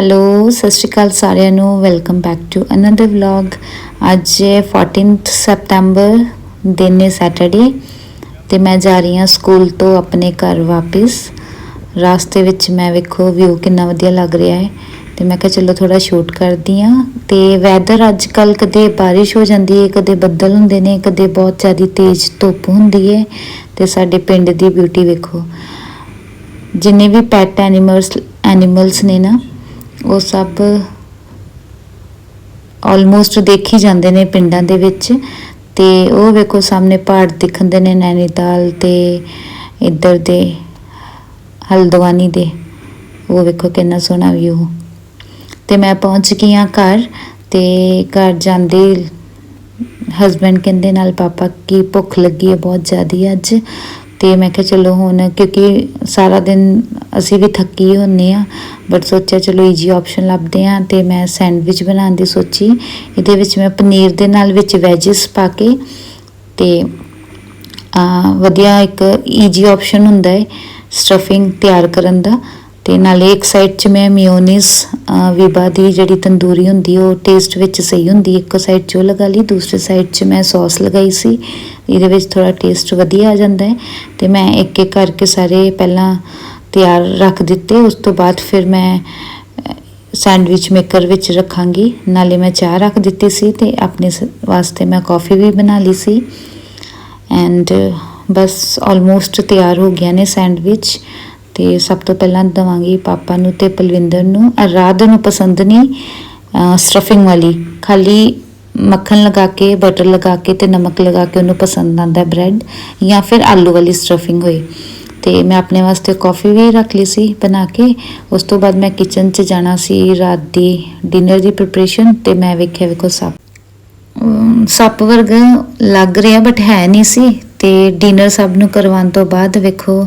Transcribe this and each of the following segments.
Hello ਸਤਿ ਸ਼੍ਰੀ ਅਕਾਲ ਸਾਰਿਆਂ ਨੂੰ। Welcome back to another vlog ਅੱਜ ਹੈ 14th ਸੈਪਟੈਂਬਰ ਦਿਨ ਹੈ ਸੈਟਰਡੇ ਤੇ ਮੈਂ ਜਾ ਰਹੀ ਹਾਂ ਸਕੂਲ ਤੋਂ ਆਪਣੇ ਘਰ ਵਾਪਿਸ। ਰਾਸਤੇ ਵਿੱਚ ਮੈਂ ਵੇਖੋ ਵਿਊ ਕਿੰਨਾ ਵਧੀਆ ਲੱਗ ਰਿਹਾ ਹੈ। ਤੇ ਮੈਂ ਕਿਹਾ ਚਲੋ ਥੋੜਾ ਸ਼ੂਟ ਕਰਦੀ ਹਾਂ। ਤੇ ਵੈਦਰ ਅੱਜ ਕੱਲ ਕਦੇ ਬਾਰਿਸ਼ ਹੋ ਜਾਂਦੀ ਹੈ, ਕਦੇ ਬੱਦਲ ਹੁੰਦੇ ਨੇ, ਕਦੇ ਬਹੁਤ ਜ਼ਿਆਦਾ ਤੇਜ਼ ਧੁੱਪ ਹੁੰਦੀ ਹੈ। ਤੇ ਸਾਡੇ ਪਿੰਡ ਦੀ ਬਿਊਟੀ ਵੇਖੋ। ਜਿੰਨੇ ਵੀ ਪੈਟ ਐਨੀਮਲਸ ਐਨੀਮਲਸ ਨੇ ਨਾ ਉਹ ਸਭ ਆਲਮੋਸਟ ਦੇਖੀ ਜਾਂਦੇ ਨੇ ਪਿੰਡਾਂ ਦੇ ਵਿੱਚ ਤੇ ਉਹ ਵੇਖੋ ਸਾਹਮਣੇ ਪਹਾੜ ਦਿਖਦੇ ਨੇ ਨੈਨੀਤਾਲ ਤੇ ਇੱਧਰ ਦੇ, ਹਲਦਵਾਨੀ ਦੇ। ਉਹ ਵੇਖੋ ਕਿੰਨਾ ਸੋਹਣਾ ਵਿਊ ਤੇ ਮੈਂ ਪਹੁੰਚ ਗਈ ਹਾਂ ਘਰ ਤੇ ਘਰ ਜਾਂਦੇ ਹਸਬੰਡ ਕਹਿੰਦੇ ਨਾਲ, ਪਾਪਾ, ਕੀ ਭੁੱਖ ਲੱਗੀ ਹੈ? ਬਹੁਤ ਜ਼ਿਆਦੀ ਅੱਜ। ਤੇ ਮੈਂ ਕਿਹਾ ਚਲੋ ਹੁਣ ਕਿਉਂਕਿ ਸਾਰਾ ਦਿਨ ਅਸੀਂ ਵੀ ਥੱਕੀ ਹੁੰਨੇ ਆ ਬਟ ਸੋਚਿਆ ਚਲੋ ਈਜੀ ਆਪਸ਼ਨ ਲੱਭਦੇ ਆ ਤੇ ਮੈਂ ਸੈਂਡਵਿਚ ਬਣਾਉਣ ਦੀ ਸੋਚੀ। ਇਹਦੇ ਵਿੱਚ ਮੈਂ ਪਨੀਰ ਦੇ ਨਾਲ ਵਿੱਚ ਵੈਜਿਸ ਪਾ ਕੇ ਤੇ ਵਧੀਆ ਇੱਕ ਈਜੀ ਆਪਸ਼ਨ ਹੁੰਦਾ ਹੈ ਸਟਫਿੰਗ ਤਿਆਰ ਕਰਨ ਦਾ। ਤੇ ਨਾਲੇ ਇੱਕ ਸਾਈਡ 'ਚ ਮੈਂ ਮਿਓਨੀਜ਼ ਵਿਬਾ ਦੀ ਜਿਹੜੀ ਤੰਦੂਰੀ ਹੁੰਦੀ, ਉਹ ਟੇਸਟ ਵਿੱਚ ਸਹੀ ਹੁੰਦੀ। ਇੱਕੋ ਸਾਈਡ 'ਚ ਉਹ ਲਗਾ ਲਈ, ਦੂਸਰੀ ਸਾਈਡ 'ਚ ਮੈਂ ਸੌਸ ਲਗਾਈ ਸੀ। ਇਹਦੇ ਵਿੱਚ ਥੋੜਾ ਟੇਸਟ ਵਧੀਆ ਆ ਜਾਂਦਾ ਹੈ। ਤੇ ਮੈਂ ਇੱਕ ਇੱਕ ਕਰਕੇ ਸਾਰੇ ਪਹਿਲਾਂ ਤਿਆਰ ਰੱਖ ਦਿੱਤੇ। ਉਸ ਤੋਂ ਬਾਅਦ ਫਿਰ ਮੈਂ ਸੈਂਡਵਿਚ ਮੇਕਰ ਵਿੱਚ ਰੱਖਾਂਗੀ। ਨਾਲੇ ਮੈਂ ਚਾਹ ਰੱਖ ਦਿੱਤੀ ਸੀ ਤੇ ਆਪਣੇ ਸ- ਵਾਸਤੇ ਮੈਂ ਕਾਫੀ ਵੀ ਬਣਾ ਲਈ ਸੀ। ਐਂਡ ਬਸ ਆਲਮੋਸਟ ਤਿਆਰ ਹੋ ਗਿਆ ਨੇ ਸੈਂਡਵਿਚ ਤੇ ਸਭ ਤੋਂ ਪਹਿਲਾਂ ਦਵਾਂਗੀ ਪਾਪਾ ਨੂੰ ਤੇ ਪਲਵਿੰਦਰ ਨੂੰ। ਅਰਾਧ ਨੂੰ ਪਸੰਦ ਨਹੀਂ ਸਟਫਿੰਗ ਵਾਲੀ। ਖਾਲੀ ਮੱਖਣ ਲਗਾ ਕੇ ਬਟਰ ਲਗਾ ਕੇ ਤੇ ਨਮਕ ਲਗਾ ਕੇ ਉਹਨੂੰ ਪਸੰਦ ਆਂਦਾ ਬ੍ਰੈਡ ਜਾਂ ਫਿਰ ਆਲੂ ਵਾਲੀ ਸਟਫਿੰਗ ਹੋਈ ਤੇ ਮੈਂ ਆਪਣੇ ਵਾਸਤੇ ਕਾਫੀ ਵੀ ਰੱਖ ਲਈ ਸੀ ਬਣਾ ਕੇ। ਉਸ ਤੋਂ ਬਾਅਦ ਮੈਂ ਕਿਚਨ 'ਚ ਜਾਣਾ ਸੀ ਰਾਤ ਦੀ ਡਿਨਰ ਦੀ ਪ੍ਰਿਪਰੇਸ਼ਨ ਤੇ ਮੈਂ ਵੇਖਿਆ ਵੇਖੋ ਸੱਪ। ਸੱਪ ਵਰਗਾ ਲੱਗ ਰਿਹਾ ਬਟ ਹੈ ਨਹੀਂ ਸੀ। ਤੇ ਡਿਨਰ ਸਭ ਨੂੰ ਕਰਵਾਉਣ ਤੋਂ ਬਾਅਦ ਵੇਖੋ,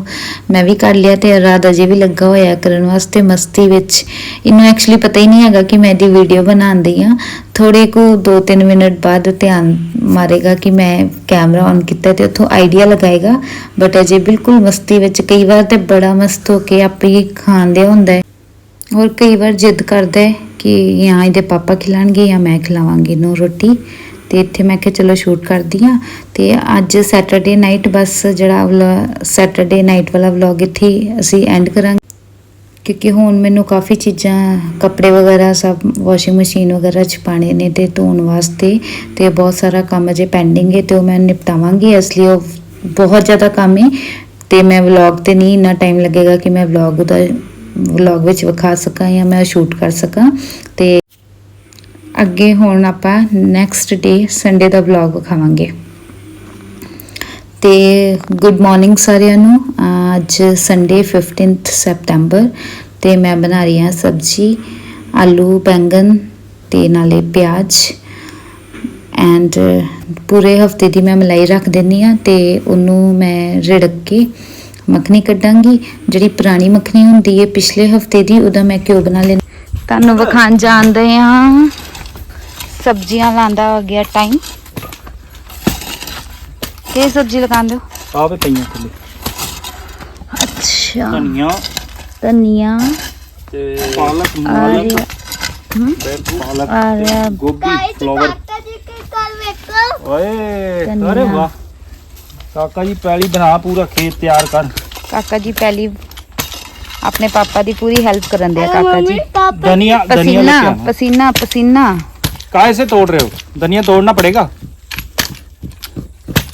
ਮੈਂ ਵੀ ਕਰ ਲਿਆ ਤੇ ਰਾਧਾ ਅਜੇ ਵੀ ਲੱਗਾ ਹੋਇਆ ਕਰਨ ਵਾਸਤੇ ਮਸਤੀ ਵਿੱਚ। ਇਹਨੂੰ ਐਕਚੁਅਲੀ ਪਤਾ ਹੀ ਨਹੀਂ ਹੈਗਾ ਕਿ ਮੈਂ ਇਹਦੀ ਵੀਡੀਓ ਬਣਾਉਂਦੀ ਆ ਥੋੜੇ ਕੁ 2-3 ਮਿੰਟ ਬਾਅਦ ਧਿਆਨ ਮਾਰੇਗਾ ਕਿ ਮੈਂ ਕੈਮਰਾ ਔਨ ਕੀਤਾ ਤੇ ਉੱਥੋਂ ਆਈਡੀਆ ਲਗਾਏਗਾ। ਬਟ ਅਜੇ ਬਿਲਕੁਲ ਮਸਤੀ ਵਿੱਚ ਕਈ ਵਾਰ ਤੇ ਬੜਾ ਮਸਤ ਹੋ ਕੇ ਆਪੇ ਹੀ ਖਾਣ ਦਿਆ ਹੁੰਦਾ ਹੈ। ਔਰ ਕਈ ਵਾਰ ਜਿੱਦ ਕਰਦਾ ਕਿ ਜਾਂ ਇਹਦੇ ਪਾਪਾ ਖਿਲਾਣਗੇ ਜਾਂ ਮੈਂ ਖਿਲਾਵਾਂਗੀ ਨੂੰ ਰੋਟੀ। ਤੇ ਇੱਥੇ ਮੈਂ ਕਿਹਾ ਚਲੋ ਸ਼ੂਟ ਕਰਦੀ ਆ ਤੇ ਅੱਜ ਸੈਟਰਡੇ ਨਾਈਟ ਬਸ ਜਿਹੜਾ ਸੈਟਰਡੇ ਨਾਈਟ ਵਾਲਾ ਵਲੌਗ ਇੱਥੇ ਅਸੀਂ ਐਂਡ ਕਰਾਂਗੇ। ਕਿਉਂਕਿ ਹੁਣ ਮੈਨੂੰ ਕਾਫੀ ਚੀਜ਼ਾਂ, ਕੱਪੜੇ ਵਗੈਰਾ ਸਭ ਵਾਸ਼ਿੰਗ ਮਸ਼ੀਨ ਵਗੈਰਾ ਚ ਪਾਣੇ ਨੇ ਤੇ ਧੋਣ ਵਾਸਤੇ ਤੇ ਬਹੁਤ ਸਾਰਾ ਕੰਮ ਅਜੇ ਪੈਂਡਿੰਗ ਹੈ ਤੇ ਉਹ ਮੈਂ ਨਿਪਟਾਵਾਂਗੀ ਇਸ ਲਈ ਉਹ ਬਹੁਤ ਜ਼ਿਆਦਾ ਕੰਮ ਹੈ ਤੇ ਮੈਂ ਵਲੌਗ ਤੇ ਨਹੀਂ ਇੰਨਾ ਟਾਈਮ ਲੱਗੇਗਾ ਕਿ ਮੈਂ ਵਲੌਗ ਦਾ ਵਲੌਗ ਵਿੱਚ ਵਿਖਾ ਸਕਾਂ ਜਾਂ ਮੈਂ ਸ਼ੂਟ ਕਰ ਸਕਾਂ ਤੇ ਅੱਗੇ ਹੁਣ ਆਪਾਂ ਨੈਕਸਟ ਡੇ ਸੰਡੇ ਦਾ ਵਲੌਗ ਵਿਖਾਵਾਂਗੇ। ਤੇ ਗੁੱਡ ਮਾਰਨਿੰਗ ਸਾਰਿਆਂ ਨੂੰ। ਅੱਜ ਸੰਡੇ 15th ਸੈਪਟੈਂਬਰ ਤੇ ਮੈਂ ਬਣਾ ਰਹੀ ਹਾਂ ਸਬਜੀ, ਆਲੂ ਬੈਂਗਨ ਤੇ ਨਾਲੇ ਪਿਆਜ਼। ਐਂਡ ਪੂਰੇ ਹਫ਼ਤੇ ਦੀ ਮੈਂ ਮਲਾਈ ਰੱਖ ਦਿੰਨੀ ਆ ਤੇ ਉਹਨੂੰ ਮੈਂ ਰਿੜਕ ਕੇ ਮੱਖਣੀ ਕੱਢਾਂਗੀ। ਜਿਹੜੀ ਪੁਰਾਣੀ ਮੱਖਣੀ ਹੁੰਦੀ ਹੈ, ਪਿਛਲੇ ਹਫ਼ਤੇ ਦੀ, ਉਹਦਾ ਮੈਂ ਘਿਓ ਬਣਾ ਲੈਣਾ ਤੁਹਾਨੂੰ ਵਿਖਾਣ ਜਾਣਦੇ ਆ ਸਬਜ਼ੀਆਂ ਲਾਂਦਾ ਹੋ ਗਿਆ ਟਾਈਮ ਕੀ ਸਬਜ਼ੀ ਲਗਾਉਂਦੇ ਹੋ ਆਹ ਪਈਆਂ ਥੱਲੇ। ਅੱਛਾ। ਧਨੀਆ। ਧਨੀਆ। ਤੇ ਪਾਲਕ ਮਾਲਕ ਹਮ ਪਾਲਕ ਤੇ ਗੋਭੀ ਫਲਾਵਰ ਓਏ ਕਾਕਾ ਜੀ ਪਹਿਲੀ ਬਣਾ ਪੂਰਾ ਖੇਤ ਤਿਆਰ ਕਰ। ਕਾਕਾ ਜੀ ਪੈਲੀ ਆਪਣੇ ਪਾਪਾ ਦੀ ਪੂਰੀ ਹੈਲਪ ਕਰਨ ਦੇ ਆ ਕਾਕਾ ਜੀ। ਧਨੀਆ ਧਨੀਆ काहे से तोड़ रहे हो धनिया तोड़ना पड़ेगा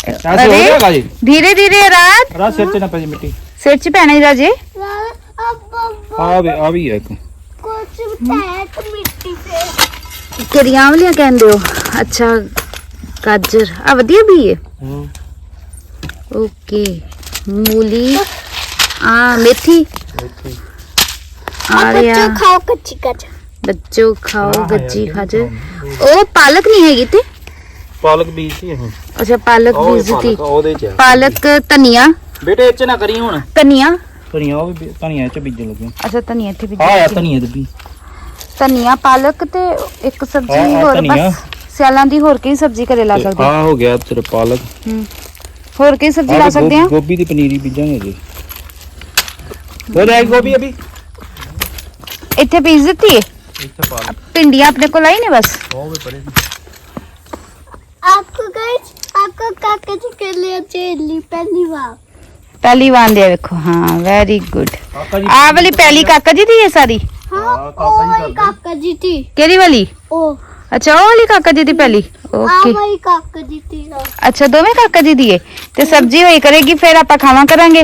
ऐसे हो जाएगा जी धीरे धीरे रात रात सिर से ना पे मिट्टी सिर च पैना ही राजे अब आ भी आ भी है एक ਕੁਝ ਟੈਕ ਮਿੱਟੀ ਸੇ ਕਿਹੜੀਆਂ ਵਾਲੀਆਂ ਕਹਿੰਦੇ ਹੋ ਅੱਛਾ ਗਾਜਰ ਆ ਵਧੀਆ ਵੀ ਹੈ ਓਕੇ ਮੂਲੀ ਆ ਮੇਥੀ ਆ ਬੱਚੋ ਰਿਹਾ ਖਾਓ ਕੱਚੀ ਕੱਚ ਬੱਚੋ ਖਾਓ ਹਾਂ, ਗੱਜੀ ਹੈ, ਖਾਜਰ ਉਹ ਪਾਲਕ ਨਹੀਂ ਹੈਗੀ ਤੇ ਪਾਲਕ ਬੀਜ ਸੀ ਅਸੀਂ। ਅੱਛਾ ਪਾਲਕ ਬੀਜ ਦਿੱਤੀ ਉਹਦੇ ਚ ਪਾਲਕ ਧਨੀਆ। ਬੇਟੇ ਇਹ ਨਾ ਕਰੀ ਹੁਣ। ਧਨੀਆ? ਧਨੀਆ ਉਹ ਵੀ ਧਨੀਆ ਚ ਬੀਜਣ ਲੱਗੇ। ਅੱਛਾ ਧਨੀਆ ਇੱਥੇ ਵੀ ਆ ਧਨੀਆ ਦੇ ਵੀ ਧਨੀਆ ਪਾਲਕ ਤੇ ਇੱਕ ਸਬਜ਼ੀ ਹੋਰ ਬਸ ਸਿਆਲਾਂ ਦੀ ਹੋਰ ਕਿਹੜੀ ਸਬਜ਼ੀ ਘਰੇ ਲਾ ਸਕਦੇ ਹਾਂ? ਹੋ ਗਿਆ ਤੇਰੇ ਪਾਲਕ। ਹੂੰ। ਹੋਰ ਕਿਹੜੀ ਸਬਜ਼ੀ ਲਾ ਸਕਦੇ ਆ? ਗੋਭੀ ਦੀ ਪਨੀਰੀ ਬੀਜਾਂਗੇ ਜੀ। ਹੋ ਜਾਏਗੀ ਗੋਭੀ ਅਭੀ? ਇੱਥੇ ਬੀਜ ਦਿੱਤੀ ਹੈ ਇੱਥੇ ਪਾ ਲਓ ਪਿੰਡੀਆਂ ਆਪਣੇ ਕੋਲ ਆਈ ਨੇ ਬਸ ਉਹ ਵੀ ਪਰੇ आपको गाइस आपको काका जी के लिए चेली पहली बार ਪਹਿਲੀ ਵਾਰ ਦੇ ਵੇਖੋ ਹਾਂ ਵੈਰੀ ਗੁੱਡ ਕਾਕਾ ਜੀ ਆ ਵਾਲੀ ਪਹਿਲੀ ਕਾਕਾ ਜੀ ਦੀ ਹੈ ਸਾਰੀ हाँ हाँ, ओ काका जी वही कर काका जी थी ਕਿਹੜੀ ਵਾਲੀ ओ ਅੱਛਾ ਉਹ ਵਾਲੀ ਕਾਕਾ ਜੀ ਦੀ ਪਹਿਲੀ आ ਓਕੇ वही काका जी थी ना। ਅੱਛਾ ਦੋਵੇਂ ਕਾਕਾ ਜੀ ਦੀ ਹੈ ਤੇ ਸਬਜ਼ੀ ਹੋਈ ਕਰੇਗੀ ਫਿਰ ਆਪਾਂ ਖਾਵਾਂ ਕਰਾਂਗੇ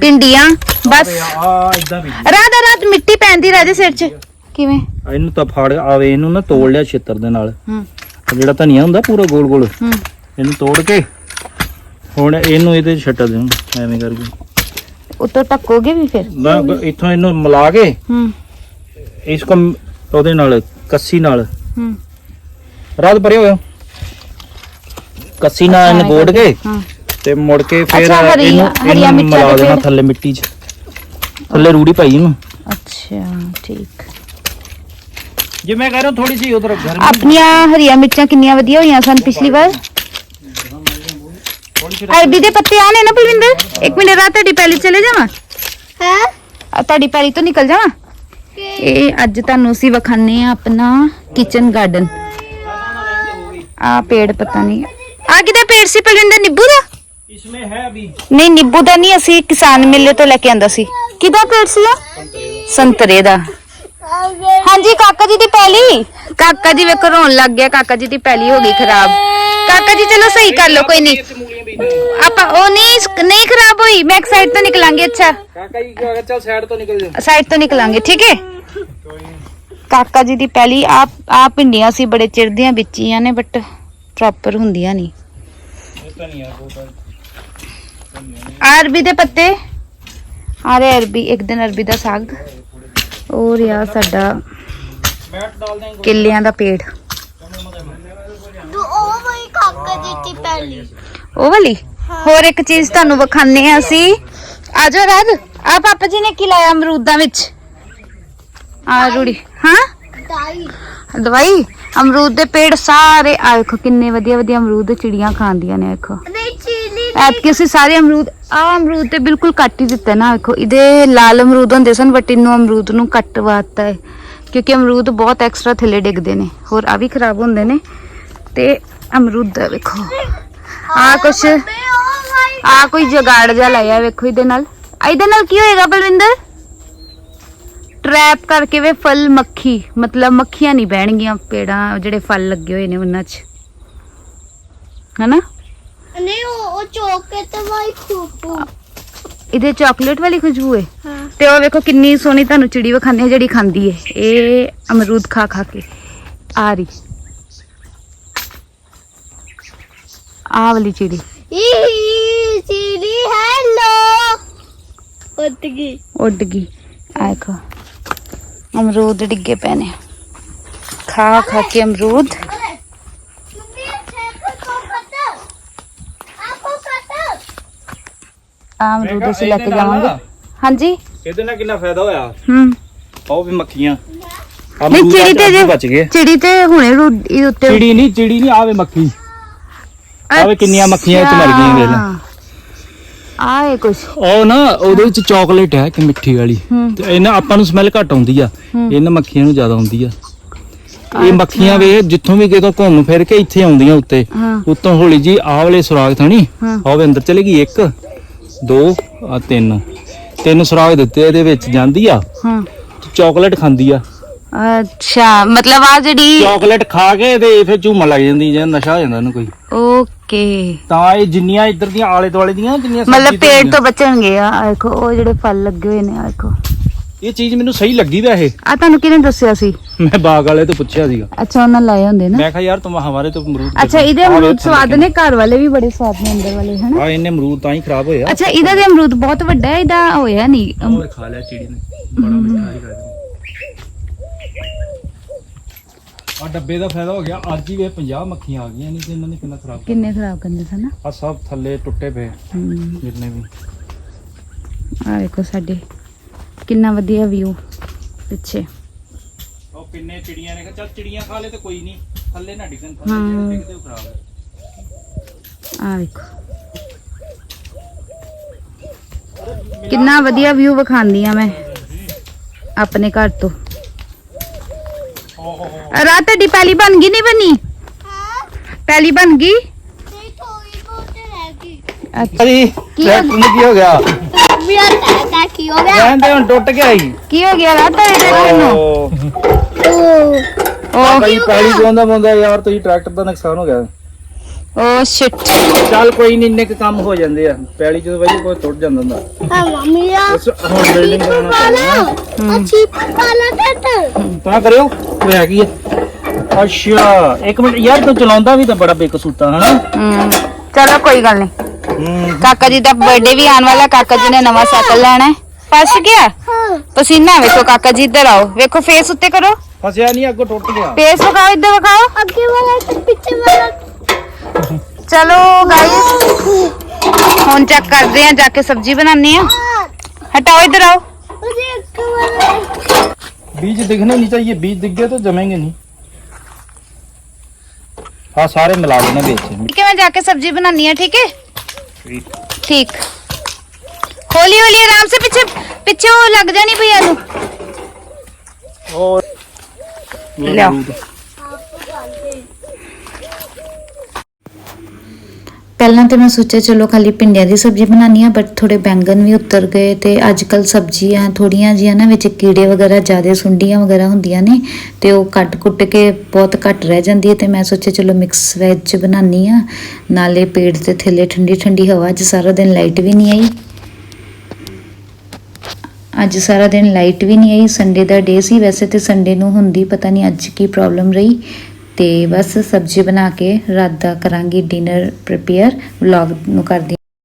ਪਿੰਡੀਆਂ ਬਸ। ਰਾਤ ਰਾਤ ਮਿੱਟੀ ਪੈਂਦੀ ਰਾਜੇ ਸਿਰ 'ਚ। ਕਿਵੇਂ? ਇਹਨੂੰ ਤਾਂ ਫਾੜ ਆਵੇ ਇਹਨੂੰ ਨਾ ਤੋੜ ਲਿਆ ਛਿੱਤਰ ਦੇ ਨਾਲ। ਹੂੰ। ਜਿਹੜਾ ਧਨੀਆ ਹੁੰਦਾ ਪੂਰਾ ਗੋਲ ਗੋਲ। ਹੂੰ। ਇਹਨੂੰ ਤੋੜ ਕੇ ਹੁਣ ਇਹਨੂੰ ਇਹਦੇ 'ਚ ਛੱਟ ਦੇਣ ਐਵੇਂ ਕਰਕੇ। ਉੱਤੋਂ ਟੱਕੋਗੇ ਵੀ ਫਿਰ? ਨਾ ਇੱਥੋਂ ਇਹਨੂੰ ਮਿਲਾ ਕੇ ਹੂੰ। ਇਸ ਕੋ ਉਹਦੇ ਨਾਲ ਕੱਸੀ ਨਾਲ। ਹੂੰ। ਰਾਤ ਪਰੇ ਹੋਇਆ ਕੱਸੀ ਨਾਲ ਇਹਨੂੰ ਬੋੜ ਕੇ ਤੇ ਮੁੜ ਕੇ ਫਿਰ ਅੱਛਾ, ਹਰੀ- ਦੇ ਥੱਲੇ ਮਿੱਟੀ 'ਚ। ਥੱਲੇ ਰੂੜੀ ਪਾਈ ਇਹਨੂੰ। ਅੱਛਾ ਠੀਕ। ਜੇ ਮੈਂ ਕਹਿ ਰਿਹਾ ਥੋੜੀ ਸੀ ਉਧਰ ਗਰਮੀ ਆਪਣੀਆਂ ਹਰੀਆਂ ਮਿਰਚਾਂ ਕਿੰਨੀਆਂ ਵਧੀਆ ਹੋਈਆਂ ਸਨ ਪਿਛਲੀ ਵਾਰ? ਅਰਬੀ ਦੇ ਪੱਤੇ ਆਣੇ ਨਾ ਬਲਵਿੰਦਰ ਇੱਕ ਮਿੰਟ ਰਾਤ ਤੁਹਾਡੀ ਪੈਲੀ ਚਲੇ ਜਾਵਾਂ? ਹਾਂ? ਆ ਤੁਹਾਡੀ ਪੈਲੀ ਤੋਂ ਨਿਕਲ ਜਾਵਾਂ? ਇਹ ਅੱਜ ਤੁਹਾਨੂੰ ਅਸੀਂ ਵਿਖਾਣੇ ਆ ਆਪਣਾ ਕਿਚਨ ਗਾਰਡਨ ਆ ਪੇੜ ਪਤਾ ਨਹੀਂ। ਆ ਕਿਹਦਾ ਪੇੜ ਸੀ ਬਲਵਿੰਦਰ ਨਿੰਬੂ ਦਾ? ਇਸਮੇ ਹੈ ਅਭੀ ਨਹੀਂ ਨਿੱਬੂ ਦਾ ਨਹੀਂ ਅਸੀਂ ਕਿਸਾਨ ਮੇਲੇ ਤੋਂ ਲੈ ਕੇ ਆਂਦਾ ਸੀ। ਕਿਹਦਾ ਪੇੜ ਸੀ ਆ ਸੰਤਰੇ ਦਾ। ਹਾਂਜੀ ਕਾਕਾ ਜੀ ਦੀ ਪੈਲੀ। ਕਾਕਾ ਜੀ ਵੇਖੋ ਰੋਣ ਲੱਗ ਗਿਆ। ਕਾਕਾ ਜੀ ਦੀ ਪੈਲੀ ਹੋ ਗਈ ਖਰਾਬ। ਕਾਕਾ ਜੀ ਚਲੋ ਸਹੀ ਕਰ ਲਓ ਕੋਈ ਨਹੀਂ। ਆਪਾਂ ਉਹ ਨਹੀਂ ਨਹੀਂ ਖਰਾਬ ਹੋਈ। ਮੈਂ ਇੱਕ ਸਾਈਡ ਤੋਂ ਨਿਕਲਾਂਗੇ ਅੱਛਾ। ਕਾਕਾ ਜੀ ਕਹਾ ਚੱਲ ਸਾਈਡ ਤੋਂ ਨਿਕਲ ਜਾ ਸਾਈਡ ਤੋਂ ਨਿਕਲਾਂਗੇ ਠੀਕ ਹੈ? ਕਾਕਾ ਜੀ ਦੀ ਪਹਿਲੀ ਆ ਆ ਪਿੰਡੀਆਂ ਸੀ ਬੜੇ ਚਿਰਦੀਆਂ ਵਿੱਚੀਆਂ ਨੇ ਬਟ ਪ੍ਰੋਪਰ ਹੁੰਦੀਆਂ ਨਹੀਂ। ਧਨੀਆ ਬਹੁਤ ਆ ਅਰਬੀ ਦੇ ਪੱਤੇ ਆ ਰਹੇ ਅਰਬੀ ਇੱਕ ਦਿਨ ਅਰਬੀ ਦਾ ਸਾਗ ਔਰ ਯਾ ਸਾਡਾ ਮੈਟ ਡਾਲ ਦੇਂਗੇ ਕਿੱਲਿਆਂ ਦਾ ਪੇੜ तो ओ वही काका जी थी पहली ਉਹ ਵਾਲੀ ਹੋਰ ਇੱਕ ਚੀਜ਼ ਤੁਹਾਨੂੰ ਵਿਖਾਣੇ ਆ ਅਸੀਂ ਆ ਜਾਓ ਰਾਜ ਆ ਪਾਪਾ ਜੀ ਨੇ ਕੀ ਲਾਇਆ ਅਮਰੂਦਾਂ ਵਿੱਚ ਆ ਰੂੜੀ ਹਾਂ दाई ਦਵਾਈ ਅਮਰੂਦ ਦੇ ਪੇੜ ਸਾਰੇ ਆ ਵੇਖੋ ਕਿੰਨੇ ਵਧੀਆ ਵਧੀਆ ਅਮਰੂਦ ਚਿੜੀਆਂ ਖਾਂਦੀਆਂ ਨੇ ਵੇਖੋ नहीं चीली ਐਤਕੀ ਅਸੀਂ ਸਾਰੇ ਅਮਰੂਦ ਆ ਅਮਰੂਦ ਤੇ ਬਿਲਕੁਲ ਕੱਟ ਹੀ ਦਿੱਤਾ ਨਾ ਵੇਖੋ ਇਹਦੇ ਲਾਲ ਅਮਰੂਦ ਹੁੰਦੇ ਸਨ ਬਟ ਇਹਨੂੰ ਅਮਰੂਦ ਨੂੰ ਕੱਟਵਾਤਾ ਹੈ ਕਿਉਂਕਿ ਅਮਰੂਦ ਬਹੁਤ ਐਕਸਟਰਾ ਥੱਲੇ ਡਿੱਗਦੇ ਨੇ ਹੋਰ ਆ ਵੀ ਖਰਾਬ ਹੁੰਦੇ ਨੇ ਤੇ ਅਮਰੂਦ ਦਾ ਵੇਖੋ ਆ ਕੁਛ ਆ ਕੋਈ ਜਗਾੜ ਜਾ ਲਾਇਆ ਵੇਖੋ ਇਹਦੇ ਨਾਲ ਇਹਦੇ ਨਾਲ ਕੀ ਹੋਏਗਾ ਬਲਵਿੰਦਰ? ਟ੍ਰੈਪ ਕਰਕੇ ਵੇ ਫਲ ਮੱਖੀ ਮਤਲਬ ਮੱਖੀਆਂ ਨਹੀਂ ਬਹਿਣਗੀਆਂ ਪੇੜਾਂ ਜਿਹੜੇ ਫਲ ਲੱਗੇ ਹੋਏ ਨੇ ਉਹਨਾਂ 'ਚ ਹਨਾ? ਨਹੀਂ ਉਹ ਉਹ ਚੋਕਲੇਟ ਵਾਲੀ ਖੁਸ਼ਬੂ। ਇਹਦੇ ਚਾਕਲੇਟ ਵਾਲੀ ਖੁਸ਼ਬੂ ਹੈ ਹਾਂ। ਤੇ ਉਹ ਵੇਖੋ ਕਿੰਨੀ ਸੋਹਣੀ ਤੁਹਾਨੂੰ ਚਿੜੀ ਵਿਖਾਉਂਦੇ ਆ ਜਿਹੜੀ ਖਾਂਦੀ ਹੈ ਇਹ ਅਮਰੂਦ ਖਾ ਖਾ ਕੇ। ਆ ਰਹੀ। ਆ ਵਾਲੀ ਚਿੜੀ। ਇਹ ਚਿੜੀ ਹੈਲੋ। ਉੱਡ ਗਈ। ਉੱਡ ਗਈ। ਆ ਦੇਖੋ ਅਮਰੂਦ ਡਿੱਗੇ ਪਏ ਖਾ ਖਾ ਕੇ ਅਮਰੂਦ। ਆ ਅਮਰੂਦ ਅਸੀਂ ਲੈ ਕੇ ਜਾਵਾਂਗੇ। ਹਾਂਜੀ। ਇਹਦੇ ਨਾਲ ਕਿੰਨਾ ਫਾਇਦਾ ਹੋਇਆ? ਹੂੰ। ਉਹ ਵੀ ਮੱਖੀਆਂ। ਨਹੀਂ ਚਿੜੀ ਤੇ ਜੇ ਬਚ ਗਏ। ਚਿੜੀ ਤੇ ਹੁਣੇ ਰੁ- ਇਹਦੇ ਉੱਤੇ ਚਿੜੀ ਨਹੀਂ ਚਿੜੀ ਨਹੀਂ ਆਵੇ ਮੱਖੀ। ਆਵੇ ਕਿੰਨੀਆਂ ਮੱਖੀਆਂ 'ਚ ਮਰ ਗਈਆਂ ਵੇਖ ਲੈ। ਆਏ ਕੁਛ। ਉਹ ਨਾ ਉਹਦੇ ਵਿੱਚ ਚਾਕਲੇਟ ਹੈ ਕਿ ਮਿੱਠੀ ਵਾਲੀ। ਤੇ ਇਹਨਾਂ ਆਪਾਂ ਨੂੰ ਸਮੈਲ ਘੱਟ ਆਉਂਦੀ ਆ। ਇਹਨਾਂ ਮੱਖੀਆਂ ਨੂੰ ਜ਼ਿਆਦਾ ਆਉਂਦੀ ਆ। ਇਹ ਮੱਖੀਆਂ ਵੇ ਜਿੱਥੋਂ ਵੀ ਕਿਤੋਂ ਘੁੰਮ ਫਿਰ ਕੇ ਇੱਥੇ ਆਉਂਦੀਆਂ ਉੱਤੇ। ਉੱਤੋਂ ਹੌਲੀ ਜੀ ਆਹ ਵਾਲੇ ਸੁਰਾਗ ਥਾਣੀ ਹਾਂ। ਆਵੇ ਅੰਦਰ ਚਲੇ ਗਈ ਇੱਕ। ਦੋ ਆ ਤਿੰਨ। ਤਿੰਨ ਸੁਰਾਗ ਦਿੱਤੇ ਇਹਦੇ ਵਿੱਚ ਜਾਂਦੀ ਆ? ਹਾਂ। ਚਾਕਲੇਟ ਖਾਂਦੀ ਆ। ਅੱਛਾ ਮਤਲਬ ਆ ਜਿਹੜੀ ਚਾਕਲੇਟ ਖਾ ਕੇ ਤੇ ਫਿਰ ਝੂਮਣ ਲੱਗ ਜਾਂਦੀ ਜਾਂ ਨਸ਼ਾ ਹੋ ਜਾਂਦਾ ਉਹਨੂੰ ਕੋਈ। ਓਕੇ। ਤਾਂ ਇਹ ਜਿੰਨੀਆਂ ਇੱਧਰ ਦੀਆਂ ਆਲੇ ਦੁਆਲੇ ਦੀਆਂ ਜਿੰਨੀਆਂ ਮਤਲਬ ਸਬਜ਼ੀ ਪੇੜ ਦੀਆਂ- ਤੋਂ ਬਚਣਗੇ ਆ ਆਹ ਦੇਖੋ ਉਹ ਜਿਹੜੇ ਫਲ ਲੱਗੇ ਹੋਏ ਨੇ ਆ ਦੇਖੋ। ਇਹ ਚੀਜ਼ ਮੈਨੂੰ ਸਹੀ ਲੱਗੀ ਵੈਸੇ। ਆ ਤੁਹਾਨੂੰ ਕਿਹਨੇ ਦੱਸਿਆ ਸੀ? ਮੈਂ ਬਾਗ ਵਾਲੇ ਤੋਂ ਪੁੱਛਿਆ ਸੀਗਾ। ਅੱਛਾ ਉਹਨਾਂ ਲਾਏ ਹੁੰਦੇ ਨਾ। ਮੈਂ ਕਿਹਾ ਯਾਰ ਤੁਮ ਹਮਾਰੇ ਤੋਂ ਅਮਰੂਦ ਅੱਛਾ ਇਹਦੇ ਅਮਰੂਦ ਸਵਾਦ ਨੇ ਘਰ ਵਾਲੇ ਵੀ ਬੜੇ ਸਵਾਦ ਨੇ ਅੰਦਰ ਵਾਲੇ ਹਨਾ? ਆ ਇਹਨੇ ਅਮਰੂਦ ਤਾਂ ਹੀ ਖਰਾਬ ਹੋਇਆ ਅੱਛਾ ਇਹਦਾ ਤੇ ਅਮਰੂਦ ਬਹੁਤ ਵੱਡਾ ਹੈ ਇਹਦਾ ਹੋਇਆ ਨਹੀਂ। ਅਮ- ਉਹ ਖਾ ਲਿਆ ਚਿੜੀ ਨੇ। ਬੜਾ ਮਿੱਠਾ ਹੀ ਆ ਡੱਬੇ ਦਾ ਫਾਇਦਾ ਹੋ ਗਿਆ। ਅੱਜ ਹੀ ਵੇ 50 ਮੱਖੀਆਂ ਆ ਗਈਆਂ ਨਹੀਂ ਤੇ ਇਹਨਾਂ ਨੇ ਕਿੰਨਾ ਖਰਾਬ ਕਿੰਨੇ ਖਰਾਬ ਕਰਨੇ ਸਨ? ਆ ਸਭ ਥੱਲੇ ਟੁੱਟੇ ਪਏ ਹਮ, ਜਿੰਨੇ ਵੀ। ਆਹ ਵੇਖੋ ਸਾਡੇ। ਕਿੰਨਾ ਵਧੀਆ ਵਿਊ ਪਿੱਛੇ। ਉਹ ਕਿੰਨੇ ਚਿੜੀਆਂ ਨੇ ਚੱਲ ਚਿੜੀਆਂ ਖਾ ਲੇ ਤੇ ਕੋਈ ਨਹੀਂ ਥੱਲੇ ਨਾ ਡਿੱਗਣ। ਥੱਲੇ ਜਿਹੜੇ ਡਿੱਗਦੇ ਉਹ ਖਰਾਬ ਹੈ। ਆਹ ਵੇਖੋ। ਕਿੰਨਾ ਵਧੀਆ ਵਿਊ ਵਿਖਾਉਂਦੀ ਆ ਮੈਂ ਆਪਣੇ ਘਰ ਤੋਂ। ਰਾਤ ਤੁਹਾਡੀ ਪਹਿਲੀ ਬਣ ਗਈ ਨਹੀਂ ਬਣੀ? ਹਾਂ ਪਹਿਲੀ ਬਣ ਗਈ? ਤੇ ਥੋੜੀ ਬਹੁਤ ਰਹਿ ਗਈ। ਅੱਛਾ। ਕੀ ਹੋ ਗਿਆ? ਵੀ ਆ ਟਾਟਾ ਕੀ ਹੋ ਗਿਆ? ਕਹਿੰਦੇ ਹੁਣ ਟੁੱਟ ਗਿਆ ਹੀ ਕੀ ਹੋ ਗਿਆ? ਰਾਤ ਤੁਹਾਡੇ ਟਰੈਕਟਰ ਨੂੰ ਓ। ਓ ਕਈ ਪੈਲੀ ਚੋਂਦਾ ਬੰਦਾ ਯਾਰ ਤੁਸੀਂ ਟਰੈਕਟਰ ਦਾ ਨੁਕਸਾਨ ਹੋ ਗਿਆ। ਓ ਸ਼ਿਟ ਚੱਲ ਕੋਈ ਨਹੀਂ ਇੰਨੇ ਕੁ ਕੰਮ ਹੋ ਜਾਂਦੇ ਆ। ਪੈਲੀ ਜਦੋਂ ਵਈ ਕੋਈ ਟੁੱਟ ਜਾਂਦਾ ਹੁੰਦਾ। ਹਾਂ ਮੰਮੀ ਆ। ਉਸ ਹੁਣ ਬਿਲਡਿੰਗ ਬਣਾਉਣਾ ਪੈਣਾ। ਆ ਚੀਪ ਵਾਲਾ ਟਾਟਾ ਤਾਂ ਕਰਿਓ ਹੋਇਆ ਕੀ ਹੈ ਅੱਛਾ ਇੱਕ ਮਿੰਟ। ਯਾਰ ਤੂੰ ਚਲਾਉਂਦਾ ਵੀ ਤਾਂ ਬੜਾ ਬੇਕਸੂਤਾ ਹਨਾ? ਚਲੋ ਕੋਈ ਗੱਲ ਨਹੀਂ काका जी का बर्थडे भी आने वाला काका जी ने नवा साइकिल लेना है। फस गया? पसीना वेखो काका जी इधर आओ। वेखो फेस उत्ते करो। फसया नहीं अगो टूट गया। फेस दिखाओ इधर दिखाओ आगे वाला पीछे वाला। चलो गाइस फ़ोन चेक कर रहे हैं जाके सब्ज़ी बनानी है। हटाओ इधर आओ। बीज दिखने नहीं चाहिए बीज दिख गए तो जमेंगे नहीं। हाँ सारे मिला देना बेचे ठीक है मैं जाके सब्ज़ी बनानी है ठीक है? ठीक होली होली आराम से पीछे पीछे वो लग जानी भैया और ले ਪਹਿਲਾਂ ਤੇ ਮੈਂ ਸੋਚਿਆ ਚਲੋ ਖਾਲੀ ਭਿੰਡੀਆਂ ਦੀ ਸਬਜ਼ੀ ਬਣਾਉਣੀ ਆ ਬਟ ਥੋੜੇ ਬੈਂਗਨ ਵੀ ਉਤਰ ਗਏ ਤੇ ਅੱਜ ਕੱਲ ਸਬਜ਼ੀਆਂ ਥੋੜੀਆਂ ਜੀਆਂ ਨਾ ਵਿੱਚ ਕੀੜੇ ਵਗੈਰਾ ਜ਼ਿਆਦਾ ਸੁੰਡੀਆਂ ਵਗੈਰਾ ਹੁੰਦੀਆਂ ਨੇ ਤੇ ਉਹ ਕੱਟ ਕੁੱਟ ਕੇ ਬਹੁਤ ਘੱਟ ਰਹਿ ਜਾਂਦੀ ਹੈ ਤੇ ਮੈਂ ਸੋਚਿਆ ਚਲੋ ਮਿਕਸ ਵੈਜ ਬਣਾਉਣੀ ਆ ਨਾਲੇ ਪੇਟ ਤੇ ਥੱਲੇ ਠੰਡੀ ਠੰਡੀ ਹਵਾ, ਅੱਜ ਸਾਰਾ ਦਿਨ ਲਾਈਟ ਵੀ ਨਹੀਂ ਆਈ। ਅੱਜ ਸਾਰਾ ਦਿਨ ਲਾਈਟ ਵੀ ਨਹੀਂ ਆਈ। ਸੰਡੇ ਦਾ ਡੇ ਸੀ, ਵੈਸੇ ਤੇ ਸੰਡੇ ਨੂੰ ਹੁੰਦੀ ਪਤਾ ਨਹੀਂ ਅੱਜ ਕੀ ਪ੍ਰੋਬਲਮ ਰਹੀ। ਤੇ ਬਸ ਸਬਜ਼ੀ ਬਣਾ ਕੇ ਰਾਤ ਦਾ ਕਰਾਂਗੀ ਡਿਨਰ ਪ੍ਰਿਪੇਅਰ ਵਲੌਗ ਨੂੰ ਕਰਦੀ